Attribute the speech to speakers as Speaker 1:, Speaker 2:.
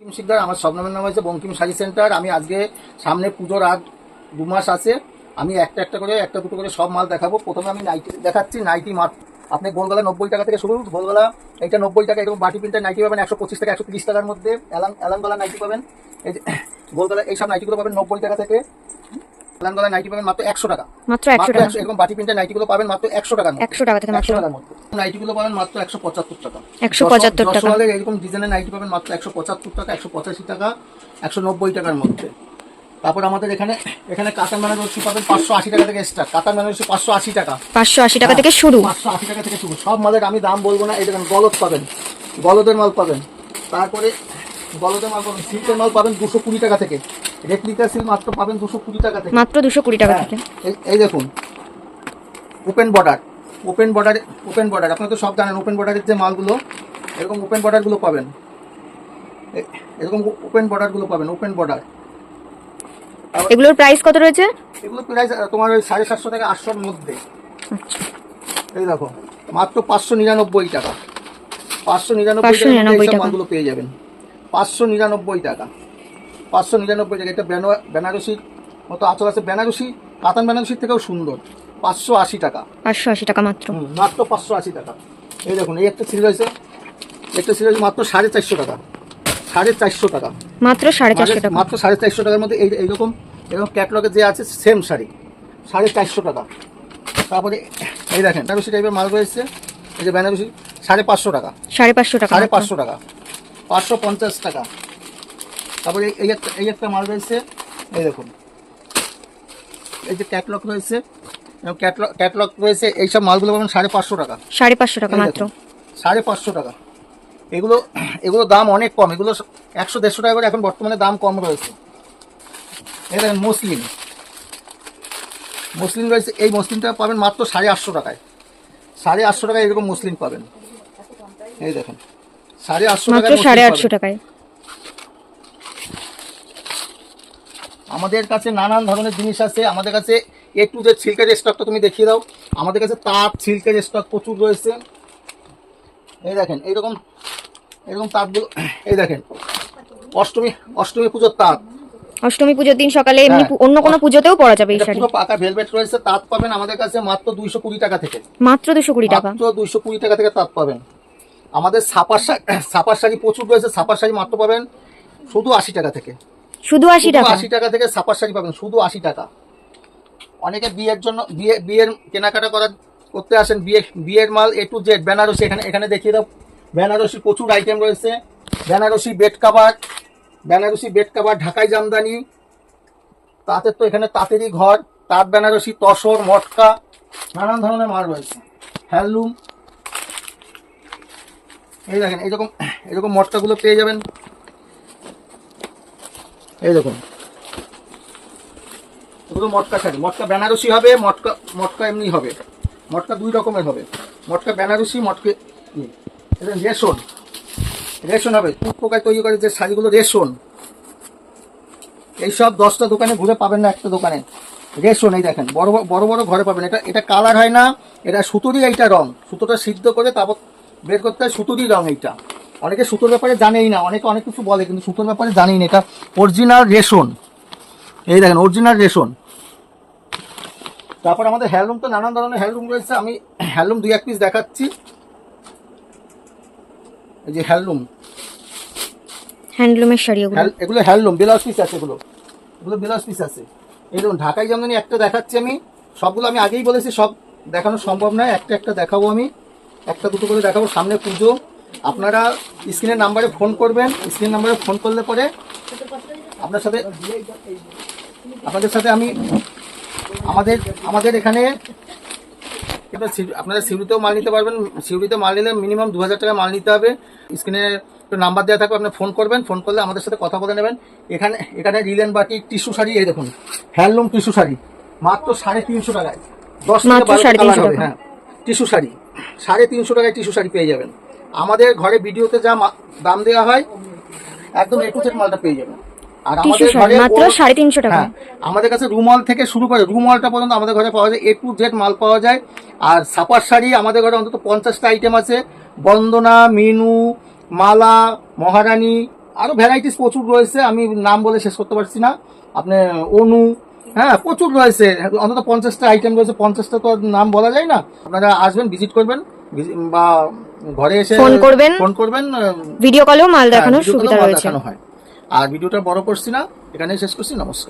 Speaker 1: বঙ্কিম শিকদার, আমার স্বপ্নমের নাম হয়েছে বঙ্কিম শাড়ি সেন্টার। আমি আজকে সামনে পুজোর আগ দু মাস আছে। আমি একটা একটা করে, একটা দুটো করে সব মাল দেখাবো। প্রথমে আমি নাইটি দেখাচ্ছি, নাইটি মাল। আপনি গোলগলা নব্বই টাকা থেকে শুরু গোলগলা এইটা নব্বই টাকা, এরকম বাটি প্রিন্টার নাইটি পাবেন একশো পঁচিশ থেকে একশো তিরিশ টাকার মধ্যে। অ্যালান অ্যালানগলা নাইটি পাবেন। এই যে গোলগলা এইসব নাইটিগুলো পাবেন নব্বই টাকা থেকে। অ্যালানগলা নাইটি পাবেন মাত্র একশো টাকা।
Speaker 2: মাত্র একশো টাকা।
Speaker 1: এরকম বাটি প্রিন্টার নাইটিগুলো পাবেন মাত্র একশো টাকা
Speaker 2: একশো টাকা থেকে
Speaker 1: একশো টাকার মধ্যে। নাইটিগুলো পাবেন মাত্র একশো পঁচাত্তর টাকা।
Speaker 2: 175 টাকা।
Speaker 1: এরকম ডিজাইনের নাইটি পাবেন মাত্র একশো পঁচাত্তর টাকা একশো পঁচাশি টাকা একশো নব্বই টাকার মধ্যে। তারপর আমাদের এখানে এখানে কাতান বেনারসি পাবেন পাঁচশো আশি টাকা থেকে স্টার্ট কাতান বেনারসি পাঁচশো আশি টাকা।
Speaker 2: পাঁচশো আশি টাকা থেকে শুরু।
Speaker 1: পাঁচশো আশি টাকা থেকে শুরু। সব মালের আমি দাম বলব না। এই দেখেন গলদ পাবেন। গলদের মাল পাবেন। তারপরে গলদের মাল পাবেন সিল্কের মাল পাবেন দুশো কুড়ি টাকা থেকে। রেপ্লিকা সিল্ক মাত্র পাবেন দুশো কুড়ি টাকা থেকে।
Speaker 2: মাত্র দুশো কুড়ি টাকা
Speaker 1: হ্যাঁ,
Speaker 2: থেকে।
Speaker 1: এই- দেখুন open border open border open border আপনারা তো সব জানেন ওপেন বর্ডারের যে মালগুলো এরকম ওপেন বর্ডারগুলো পাবেন। এরকম ওপেন বর্ডারগুলো পাবেন ওপেন বর্ডার
Speaker 2: এগুলোর প্রাইস কত রয়েছে?
Speaker 1: এগুলো প্রাইস তোমার ওই সাড়ে সাতশো থেকে আটশোর মধ্যে।
Speaker 2: আচ্ছা।
Speaker 1: এই দেখো মাত্র পাঁচশো নিরানব্বই টাকা। পাঁচশো নিরানব্বই
Speaker 2: 599
Speaker 1: টাকা
Speaker 2: টাকা।
Speaker 1: মালগুলো পেয়ে যাবেন। পাঁচশো নিরানব্বই টাকা। পাঁচশো নিরানব্বই টাকা এটা বেনা- বেনারসির মতো আচল আছে। বেনারসি কাতান বেনারসির থেকেও সুন্দর। পাঁচশো আশি টাকা।
Speaker 2: পাঁচশো আশি টাকা মাত্র।
Speaker 1: মাত্র পাঁচশো আশি টাকা। এই দেখুন এই একটা সিরিজ আছে। একটা সিরিজ মাত্র সাড়ে চারশো টাকা। সাড়ে চারশো টাকা।
Speaker 2: মাত্র সাড়ে চারশো টাকা।
Speaker 1: মাত্র সাড়ে চারশো টাকার মধ্যে এই এইরকম এরকম ক্যাটলগে যে আছে সেম শাড়ি। সাড়ে চারশো টাকা। তারপরে এই দেখেন বেনারসি টাইপের মাল রয়েছে। এই যে বেনারসি সাড়ে পাঁচশো টাকা।
Speaker 2: সাড়ে পাঁচশো টাকা
Speaker 1: সাড়ে পাঁচশো টাকা। পাঁচশো পঞ্চাশ টাকা। তারপরে এই- একটা এই একটা মাল রয়েছে এই দেখুন। এই যে ক্যাটলগ রয়েছে ক্যাটলগ ক্যাটলগ রয়েছে এইসব মালগুলো পাবেন সাড়ে পাঁচশো টাকা।
Speaker 2: সাড়ে পাঁচশো টাকা মাত্র।
Speaker 1: সাড়ে পাঁচশো টাকা। এগুলো এগুলো দাম অনেক কম এগুলো একশো দেড়শো টাকা করে এখন বর্তমানে দাম কম রয়েছে। দেখেন মুসলিম মুসলিম রয়েছে এই মুসলিমটা পাবেন মাত্র সাড়ে আটশো টাকায়। সাড়ে আটশো টাকায় এরকম মুসলিম পাবেন। এই দেখেন সাড়ে আটশো টাকায়
Speaker 2: সাড়ে আটশো টাকায়।
Speaker 1: আমাদের কাছে নানান ধরনের জিনিস আছে আমাদের কাছে এ টু জেড সিল্কের স্টকটা তুমি দেখিয়ে দাও। আমাদের কাছে তাঁত সিল্কের স্টক প্রচুর রয়েছে। এই দেখেন এইরকম এরকম তাঁতগুলো এই দেখেন অষ্টমী অষ্টমী পুজোর তাঁত।
Speaker 2: অষ্টমী পুজোর দিন সকালে এমনি
Speaker 1: হ্যাঁ।
Speaker 2: অন্য কোনো পুজোতেও পরা যাবে এই শাড়ি।
Speaker 1: পুরো পাকা ভেলভেট রয়েছে তাঁত পাবেন আমাদের কাছে মাত্র দুইশো কুড়ি টাকা থেকে।
Speaker 2: মাত্র দুশো কুড়ি টাকা।
Speaker 1: মাত্র দুইশো কুড়ি টাকা থেকে তাঁত পাবেন। আমাদের ছাপার শাড়ি ছাপার শাড়ি প্রচুর রয়েছে ছাপার শাড়ি মাত্র পাবেন শুধু আশি টাকা থেকে।
Speaker 2: শুধু আশি টাকা।
Speaker 1: আশি টাকা থেকে ছাপার শাড়ি পাবেন শুধু আশি টাকা। অনেকে বিয়ের জন্য বিয়ে বিয়ের কেনাকাটা করার করতে আসেন বিয়ে বিয়ের মাল এ টু জেড বেনারসি এখানে এখানে দেখিয়ে দাও। বেনারসি প্রচুর আইটেম রয়েছে। Banarasi bed cover Banarasi bed cover Dhakai Jamdani. তাঁতের তো এখানে তাঁতেরই ঘর তাঁত বেনারসি তসর মটকা নানান ধরনের মাল রয়েছে। হ্যান্ডলুম। এই দেখেন এরকম এরকম মটকাগুলো পেয়ে যাবেন। এই দেখুন। এগুলো মটকা শাড়ি। মটকা বেনারসি হবে, মটকা মটকা এমনি হবে। মটকা দুই রকমের হবে। মটকা বেনারসি, মটকে রেশন। রেশন হবে। পোকায় তৈরি করে যে শাড়িগুলো রেশন। এইসব দশটা দোকানে ঘুরে পাবেন না একটা দোকানে। রেশন, এই দেখেন। বড় বড়- বড় বড় ঘরে পাবেন। এটা এটা কালার হয় না। এটা সুতোরই এইটা রং। সুতোটা সিদ্ধ করে তারপর বের করতে হয় সুতোরই রং এইটা। অনেকে সুতোর ব্যাপারে জানেই না অনেকে অনেক কিছু বলে কিন্তু সুতোর ব্যাপারে জানেই না। এটা অরিজিনাল রেশন। এই দেখেন অরিজিনাল রেশন। তারপর আমাদের হ্যান্ডলুম তো নানান ধরনের হ্যান্ডলুম রয়েছে। আমি হ্যান্ডলুম দুই এক পিস দেখাচ্ছি। এই যে হ্যান্ডলুম
Speaker 2: হ্যান্ডলুমের শাড়ি
Speaker 1: এগুলো। হ্যান্ডলুম ব্লাউজ পিস আছে এগুলো। এগুলো ব্লাউজ পিস আছে। এই দেখুন ঢাকাই জামদানি একটা দেখাচ্ছি আমি সবগুলো আমি আগেই বলেছি সব দেখানো সম্ভব নয়। একটা একটা দেখাবো আমি। একটা দুটো করে দেখাবো সামনে পুজো। আপনারা স্ক্রিনের নাম্বারে ফোন করবেন স্ক্রিন নাম্বারে ফোন করলে পরে আপনার সাথে আপনাদের সাথে আমি আমাদের আমাদের এখানে আপনারা সিউড়িতেও মাল নিতে পারবেন। সিউড়িতে মাল নিলে মিনিমাম দু হাজার টাকা মাল নিতে হবে। স্ক্রিনে নাম্বার দেওয়া থাকবে আপনি ফোন করবেন ফোন করলে আমাদের সাথে কথা বলে নেবেন। এখানে এখানে রিলেন বাটি টিস্যু শাড়ি এই দেখুন হ্যান্ডলুম টিস্যু শাড়ি মাত্র সাড়ে তিনশো টাকায়। দশ
Speaker 2: মাত্র সাড়ে তিনশো টাকা।
Speaker 1: হ্যাঁ টিস্যু শাড়ি সাড়ে তিনশো টাকায় টিস্যু শাড়ি পেয়ে যাবেন। আমাদের ঘরে ভিডিওতে যা দাম দেওয়া হয় একদম এটু সেট মালটা পেয়ে যাবেন। আর আমাদের ঘরে
Speaker 2: মাত্র সাড়ে তিনশো টাকা।
Speaker 1: হ্যাঁ, আমাদের কাছে রুমাল থেকে শুরু করে রুমালটা পর্যন্ত আমাদের ঘরে পাওয়া যায় এ টু জেড মাল পাওয়া যায়। আর সাপার শাড়ি আমাদের ঘরে অন্তত পঞ্চাশটা আইটেম আছে। বন্দনা মিনু মালা মহারানী আরও ভ্যারাইটিস প্রচুর রয়েছে। আমি নাম বলে শেষ করতে পারছি না। আপনি অনু হ্যাঁ প্রচুর রয়েছে। অন্তত পঞ্চাশটা আইটেম রয়েছে। পঞ্চাশটা তো নাম বলা যায় না। আপনারা আসবেন ভিজিট করবেন। বা ঘরে এসে
Speaker 2: ফোন করবেন।
Speaker 1: ফোন করবেন
Speaker 2: ভিডিও কলেও মাল দেখানোর
Speaker 1: হ্যাঁ,
Speaker 2: সুবিধা
Speaker 1: কলেও
Speaker 2: রয়েছে।
Speaker 1: আর ভিডিওটা বড় করছি না এখানে শেষ করছি নমস্কার।